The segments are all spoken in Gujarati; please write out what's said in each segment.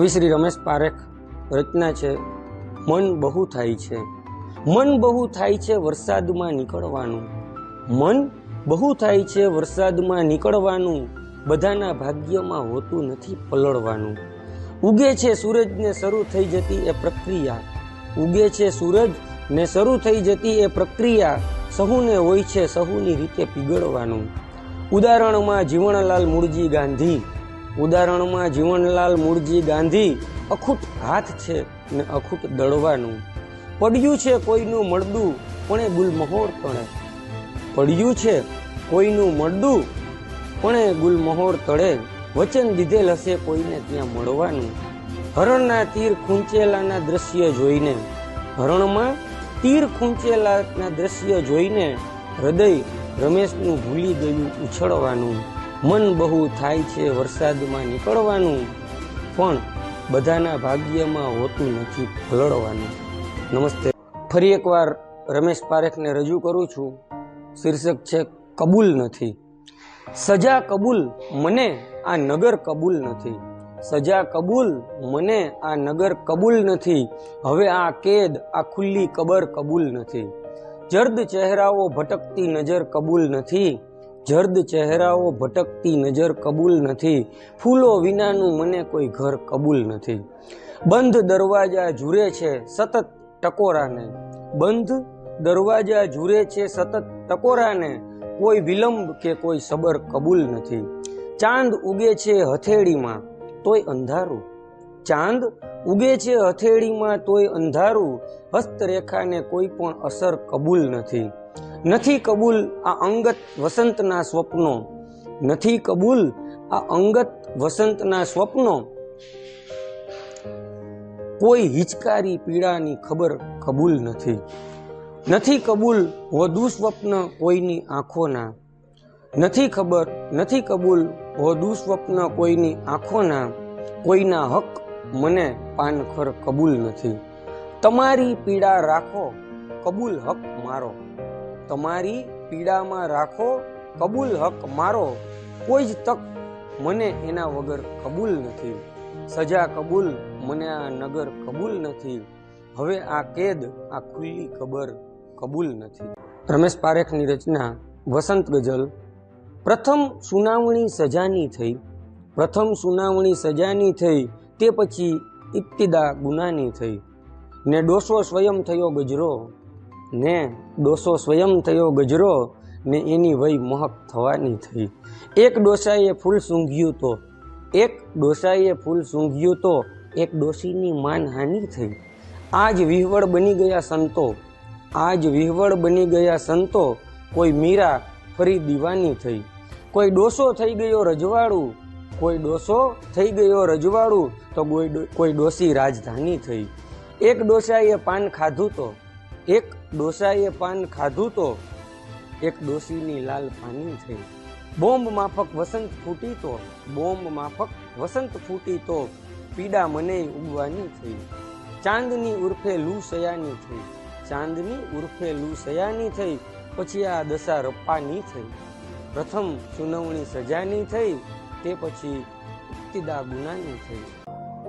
કવિ શ્રી રમેશ પારેખ રચના છે, મન બહુ થાય છે. મન બહુ થાય છે વરસાદમાં નીકળવાનું. મન બહુ થાય છે વરસાદમાં નીકળવાનું. બધાના ભાગ્યમાં હોતું નથી પલળવાનું. ઉગે છે સૂરજને શરૂ થઈ જતી એ પ્રક્રિયા. ઉગે છે સૂરજ ને શરૂ થઈ જતી એ પ્રક્રિયા. સહુને હોય છે સહુની રીતે પીગળવાનું. ઉદાહરણમાં જીવણલાલ મૂળજી ગાંધી. ઉદાહરણમાં જીવનલાલ મૂળજી ગાંધી અખૂટ હાથ છે ને અખૂટ દળવાનું. પડ્યું છે કોઈનું મળદું પણ એ ગુલમહોર તણે પડ્યું છે કોઈનું મળદું પણ એ ગુલમહોર તળે. વચન દીધેલ હશે કોઈને ત્યાં મળવાનું. હરણના તીર ખૂંચેલાના દ્રશ્ય જોઈને. હરણમાં તીર ખૂંચેલાના દ્રશ્ય જોઈને હૃદય રમેશનું ભૂલી ગયું ઉછળવાનું. મન બહુ થાય છે વરસાદમાં નીકળવાનું, પણ બધાના ભાગ્યમાં હોતું નથી ભલડવાનું. નમસ્તે. ફરી એકવાર રમેશ પારેખને રજૂ કરું છું. શીર્ષક છે, કબૂલ નથી. સજા કબૂલ મને, આ નગર કબૂલ નથી. સજા કબૂલ મને, આ નગર કબૂલ નથી. હવે આ કેદ, આ ખુલ્લી કબર કબૂલ નથી. જર્દ ચહેરાઓ ભટકતી નજર કબૂલ નથી. જર્દ ચહેરાઓ ભટકતી નજર કબૂલ નથી. ફૂલો વિનાનું મને કોઈ ઘર કબૂલ નથી. બંધ દરવાજા ઝૂરે છે સતત ટકોરાને. બંધ દરવાજા ઝૂરે છે સતત ટકોરાને. કોઈ વિલંબ કે કોઈ સબર કબૂલ નથી. ચાંદ ઉગે છે હથેળીમાં, તોય અંધારું. ચાંદ ઉગે છે હથેળીમાં, તોય અંધારું. હસ્તરેખાને કોઈ પણ અસર કબૂલ નથી. નથી કબૂલ આ અંગત વસંતના સ્વપ્નો? નથી કબૂલ આ અંગત વસંતના સ્વપ્નો? કોઈ હિચકારી પીડાની ખબર કબૂલ નથી. નથી કબૂલ વધુ સ્વપ્ન કોઈની આંખોના. નથી ખબર, નથી કબૂલ વધુ સ્વપ્ન કોઈની આંખોના. કોઈના હક મને પાનખર કબૂલ નથી. તમારી પીડા રાખો, કબૂલ હક મારો. તમારી પીડામાં રાખો, કબૂલ હક મારો. કોઈ જ તક મને એના વગર કબૂલ નથી. સજા કબૂલ, મને આ નગર કબૂલ નથી. હવે આ કેદ, આ ખુલ્લી કબર કબૂલ નથી. રમેશ પારેખની રચના, વસંત ગઝલ. પ્રથમ સુનાવણી સજાની થઈ. પ્રથમ સુનાવણી સજાની થઈ, તે પછી ઇબ્તિદા ગુનાની થઈ. ને ડોસો સ્વયં થયો ગજરો. ને ડોસો સ્વયં થયો ગજરો, ને એની વય મહક થવાની થઈ. એક ડોસાએ ફૂલ સૂંઘ્યું તો, એક ડોસાએ ફૂલ સૂંઘ્યું તો, એક ડોસીની માનહાનિ થઈ. આજ વિહવળ બની ગયા સંતો, આજ વિહવળ બની ગયા સંતો, કોઈ મીરા ફરી દીવાની થઈ. કોઈ ડોસો થઈ ગયો રજવાડું, કોઈ ડોસો થઈ ગયો રજવાડું, તો કોઈ ડોસી રાજધાની થઈ. એક ડોસાએ પાન ખાધું તો એક ડોસાએ પાન ખાધું તો એક ડોસીની લાલ પાની થઈ. બોમ્બ માફક વસંત ફૂટી તો, બોમ્બ માફક વસંત ફૂટી તો, પીડા મને ઉગવાની થઈ. ચાંદની ઉર્ફે લૂ સયાની થઈ. ચાંદની ઉર્ફે લૂ સયાની થઈ, પછી આ દશા રપ્પાની થઈ. પ્રથમ સુનાવણી સજાની થઈ, તે પછી ઉક્તિદા ગુનાની થઈ.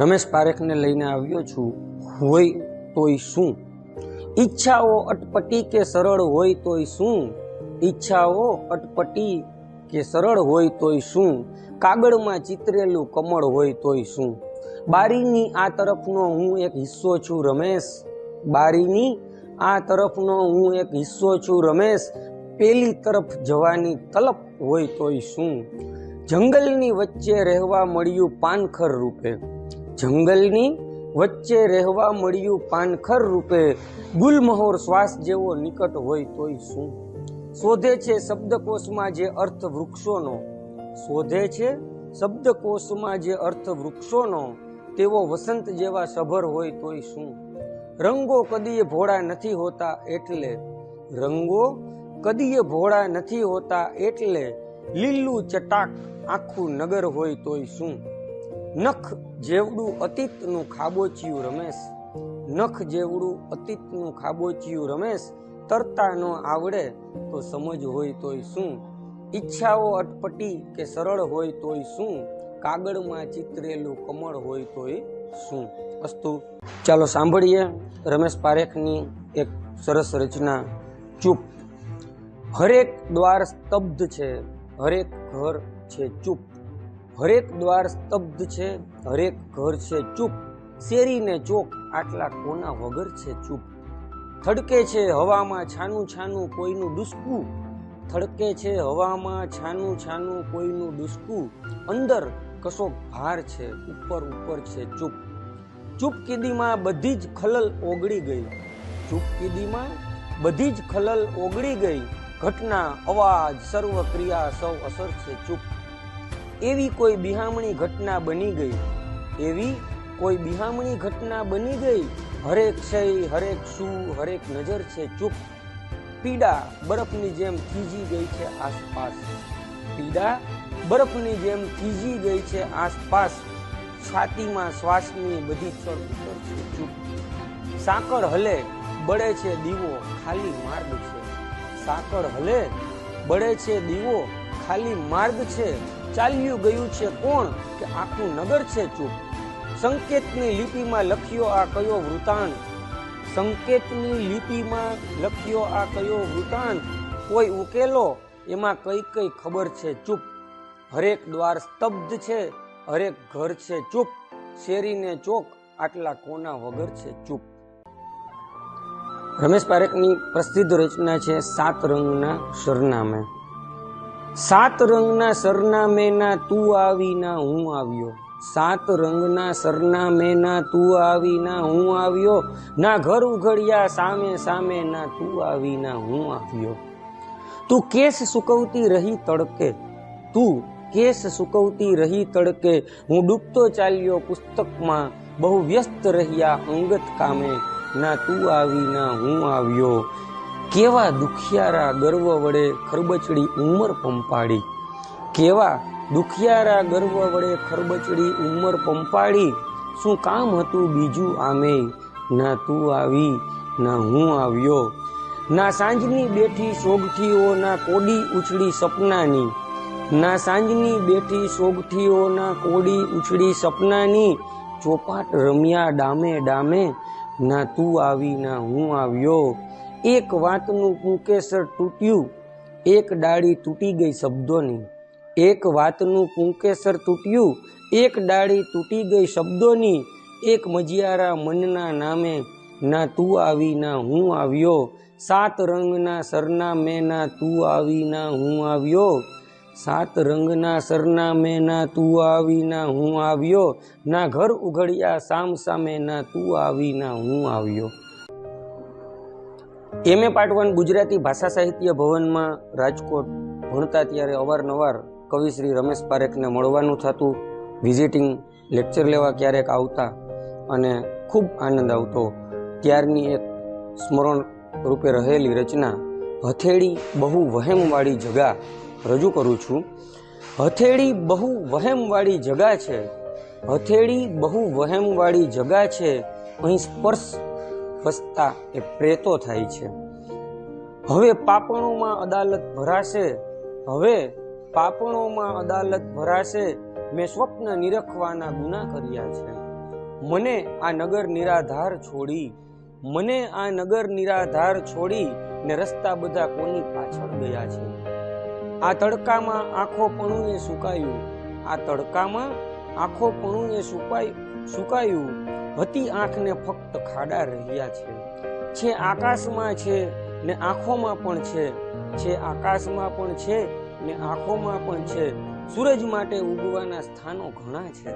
રમેશ પારેખને લઈને આવ્યો છું, હોય તોય શું? ઈચ્છાઓ અટપટી કે સરળ હોય તોય શું? ઈચ્છાઓ અટપટી કે સરળ હોય તોય શું? કાગળમાં ચિતરેલું કમળ હોય તોય શું? બારીની આ તરફનો હું એક હિસ્સો છું, રમેશ. બારીની આ તરફનો હું એક હિસ્સો છું, રમેશ. પેલી તરફ જવાની તલપ હોય તોય શું? જંગલની વચ્ચે રહેવા મળ્યું પાનખર રૂપે. જંગલની વચ્ચે રહેવા મળ્યું પાનખર રૂપે. ગુલમહોર શ્વાસ જેવો નિકટ હોય તોય શું? શોધે છે શબ્દકોશમાં જે અર્થ વૃક્ષોનો. શોધે છે શબ્દકોશમાં જે અર્થ વૃક્ષોનો. તેવો વસંત જેવા સભર હોય તોય શું? રંગો કદીએ ભોળા નથી હોતા એટલે. રંગો કદીએ ભોળા નથી હોતા એટલે. લીલું ચટાક આખું નગર હોય તોય શું? નખ જેવડું અતીતનું ખાબોચિયું રમેશ, નખ જેવડું અતીતનું ખાબોચિયું રમેશ તરતા ન આવડે તો સમજ હોય તોય શું? ઈચ્છાઓ અટપટી કે સરળ હોય તોય શું? કાગળમાં ચિતરેલું કમળ હોય તોય શું? અસ્તુ, ચાલો સાંભળીએ રમેશ પારેખની એક સરસ રચના. ચૂપ. હરેક દ્વાર સ્તબ્ધ છે, હરેક ઘર છે ચૂપ. હરેક દ્વાર સ્તબ્ધ છે, હરેક ઘર છે ચૂપ. શેરી ને ચોક, આટલા કોના વગર છે ચૂપ? થડકે છે હવામાં છાનું છાનું કોઈનું ડુસકું. થડકે છે હવામાં છાનું છાનું કોઈનું ડુસકું. અંદર કશો ભાર છે, ઉપર ઉપર છે ચૂપ. ચૂપ કીદીમાં બધી જ ખલલ ઓગળી ગઈ. ચૂપ કીદીમાં બધી જ ખલલ ઓગળી ગઈ. ઘટના, અવાજ સર્વ ક્રિયા સૌ અસર છે ચૂપ. એવી કોઈ બિહામણી ઘટના બની ગઈ, એવી કોઈ બિહામણી ઘટના બની ગઈ, હરેક ક્ષય, હરેક શું હરેક નજર છે ચૂપ. પીડા બરફની જેમ થીજી ગઈ છે આસપાસ. પીડા બરફની જેમ થીજી ગઈ છે આસપાસ. છાતીમાં શ્વાસની બધી ચડ છે ચૂપ. સાંકળ હલે બળે છે દીવો, ખાલી માર્ગ છે. સાંકળ હલે બળે છે દીવો, ખાલી માર્ગ છે. ચાલ્યું ગયું છે કોણ કે આખું નગર છે ચૂપ? સંકેતની લિપિમાં લખ્યો આ કયો વૃતાંત? સંકેતની લિપિમાં લખ્યો આ કયો વૃતાંત? કોઈ ઉકેલો? એમાં કઈ કઈ ખબર છે ચૂપ? હરેક દ્વાર સ્તબ્ધ છે, હરેક ઘર છે ચૂપ? શેરીને ચોક આટલા કોના વગર છે ચૂપ? રમેશ પારેખની પ્રસિદ્ધ રચના છે સાત રંગના સરનામે. સાત રંગના સરનામેના તું આવીના હું આવ્યો. સાત રંગના સરનામેના તું આવીના હું આવ્યો. ના ઘર ઉઘડ્યા સામે સામે ના તું આવીના હું આવ્યો. તું કેસ સુકવતી રહી તડકે. તું કેસ સુકવતી રહી તડકે. હું ડૂબતો ચાલ્યો પુસ્તકમાં. બહુ વ્યસ્ત રહ્યા અંગત કામે. ના તું આવી ના હું આવ્યો. કેવા દુખિયારા ગર્વ વડે ખરબચડી ઉંમર પંપાડી? કેવા દુખિયારા ગર્વ વડે ખરબચડી ઉંમર પંપાડી? શું કામ હતું બીજું આમે? ના તું આવી, ના હું આવ્યો. ના સાંજની બેઠી સોગઠીઓના કોડી ઉછળી સપનાની. ના સાંજની બેઠી સોગઠીઓના કોડી ઉછળી સપનાની. ચોપાટ રમ્યા ડામે ડામે, ના તું આવી, ના હું આવ્યો. એક વાતનું પુંકેસર તૂટ્યું, એક ડાળી તૂટી ગઈ શબ્દોની. એક વાતનું પુંકેસર તૂટ્યું, એક ડાળી તૂટી ગઈ શબ્દોની. એક મજિયારા મનના નામે, ના તું આવી, ના હું આવ્યો. સાત રંગના સરનામે, ના તું આવી, ના હું આવ્યો. સાત રંગના સરનામે, ના તું આવી, ના હું આવ્યો. ના ઘર ઉઘડ્યા સામ સામે, ના તું આવી, ના હું આવ્યો. M A part one Gujarati ભાષા સાહિત્ય ભવનમાં રાજકોટ ભણતા ત્યારે અવારનવાર કવિ શ્રી રમેશ પારેખને મળવાનું થતું વિઝિટિંગ લેક્ચર લેવા ક્યારેક આવતા અને ખૂબ આનંદ આવતો. ત્યારની એક સ્મરણ રૂપે રહેલી રચના, હથેળી બહુ વહેમવાળી જગા, રજૂ કરું છું. હથેળી બહુ વહેમવાળી જગા છે, હથેળી બહુ વહેમવાળી જગા છે, અહીં સ્પર્શ વસતા એ પ્રેતો થાય છે. હવે પાપણોમાં અદાલત ભરાશે, હવે પાપણોમાં અદાલત ભરાશે, મેં સ્વપ્ન નિરખવાના ગુના કર્યા છે. મને આ નગર નિરાધાર છોડી, મને આ નગર નિરાધાર છોડી ને રસ્તા બધા કોની પાછળ ગયા છે? આ તડકામાં આંખો પણુંએ સુકાયું, આ તડકામાં આંખો પણુંએ સુકાય સુકાયું હતી આંખને ફક્ત ખાડા રહ્યા છે. છે આકાશમાં છે ને આંખોમાં પણ છે. છે આકાશમાં પણ છે ને આંખોમાં પણ છે. સૂરજ માટે ઉગવાના સ્થાનો ઘણા છે.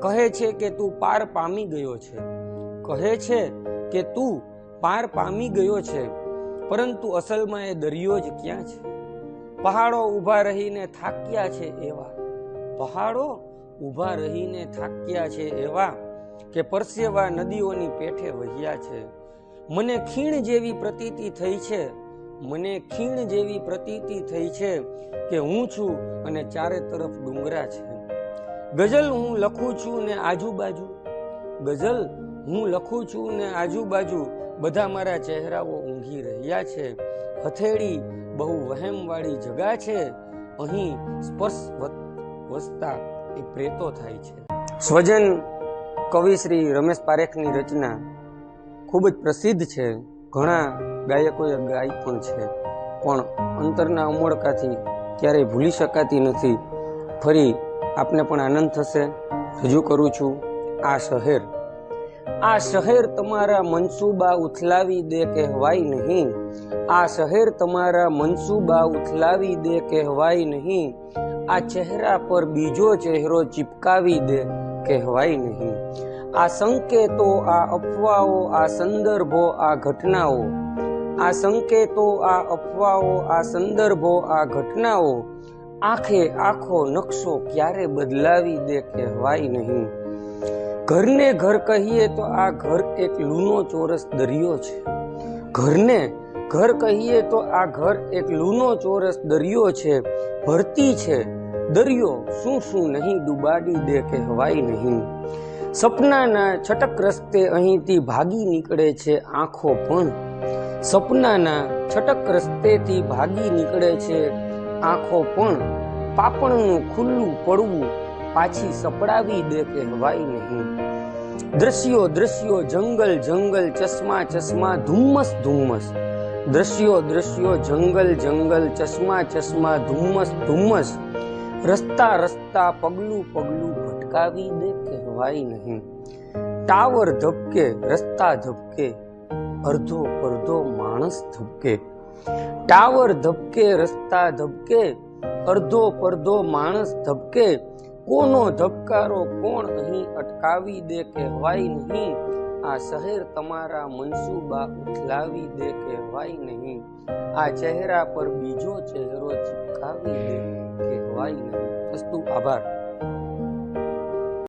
કહે છે કે તું પાર પામી ગયો છે. કહે છે કે તું પાર પામી ગયો છે. પરંતુ અસલમાં એ દરિયો જ ક્યાં છે? પહાડો ઊભા રહીને થાક્યા છે એવા. પહાડો ઊભા રહીને થાક્યા છે એવા. કે પરસેવા નદીઓની પેઠે વહ્યા છે. મને ખીણ જેવી પ્રતીતિ થઈ છે. મને ખીણ જેવી પ્રતીતિ થઈ છે કે હું છું અને ચારે તરફ ડુંગરા છે. ગઝલ હું લખું છું ને આજુબાજુ. ગઝલ હું લખું છું ને આજુબાજુ. બધા મારા ચહેરાઓ ઊંઘી રહ્યા છે. હથેળી બહુ વહેમવાળી જગા છે. અહીં સ્પર્શ વસતા એ પ્રેતો થાય છે. સ્વજન કવિ શ્રી રમેશ પારેખની રચના ખૂબ જ પ્રસિદ્ધ છે. ઘણા ગાયકોએ ગાય પણ છે. પણ અંતરના અમોડકાથી ક્યારેય ભૂલી શકાતી નથી. ફરી આપને પણ આનંદ થશે. રજૂ કરું છું આ શહેર. આ શહેર તમારા મનસૂબા ઉથલાવી દે કહેવાય નહીં. આ શહેર તમારા મનસૂબા ઉથલાવી દે કહેવાય નહીં. આ ચહેરા પર બીજો ચહેરો ચિપકાવી દે કહેવાય નહીં. આ સંકેતો, આ અફવાઓ, આ સંદર્ભો, આ ઘટનાઓ. આ સંકેતો, આ અફવાઓ, આ સંદર્ભો, આ ઘટનાઓ આખે આખો નકશો ક્યારે બદલાવી દે કહેવાય નહીં. ઘરને ઘર કહીએ તો આ ઘર એક લૂનો ચોરસ દરિયો છે. ઘરને ઘર કહીએ તો આ ઘર એક લૂનો ચોરસ દરિયો છે. ભરતી છે. દરિયો શું શું નહીં ડૂબાડી દે કહેવાય નહીં. સપનાના છટક રસ્તે અહીંથી ભાગી નીકળે છે આંખો પણ. સપનાના છટક રસ્તેથી ભાગી નીકળે છે આંખો પણ. પાપણનું ખુલ્લું પડવું પાછી સપડાવી દે કહેવાય નહીં. દ્રશ્યો દ્રશ્યો, જંગલ જંગલ, ચશ્મા ચશ્મા, ધુમ્મસ ધુમ્મસ. દ્રશ્યો દ્રશ્યો, જંગલ જંગલ, ચશ્મા ચશ્મા, ધુમ્મસ ધુમ્મસ. રસ્તા રસ્તા, પગલું પગલું ભટકાવી દે કહેવાય નહીં ટાવર ધબકે રસ્તા ધબકે અડધો પડધો માણસ ધબકે ટાવર ધબકે રસ્તા ધબકે અડધો પડધો માણસ ધબકે કોનો ધબકારો કોણ અહીં અટકાવી દે કહેવાય નહીં આ શહેર તમારા મનસૂબા ઉથલાવી દે કહેવાય નહીં આ ચહેરા પર બીજો ચહેરો ચિપકાવી દે કહેવાય નહીં અસ્તુ આભાર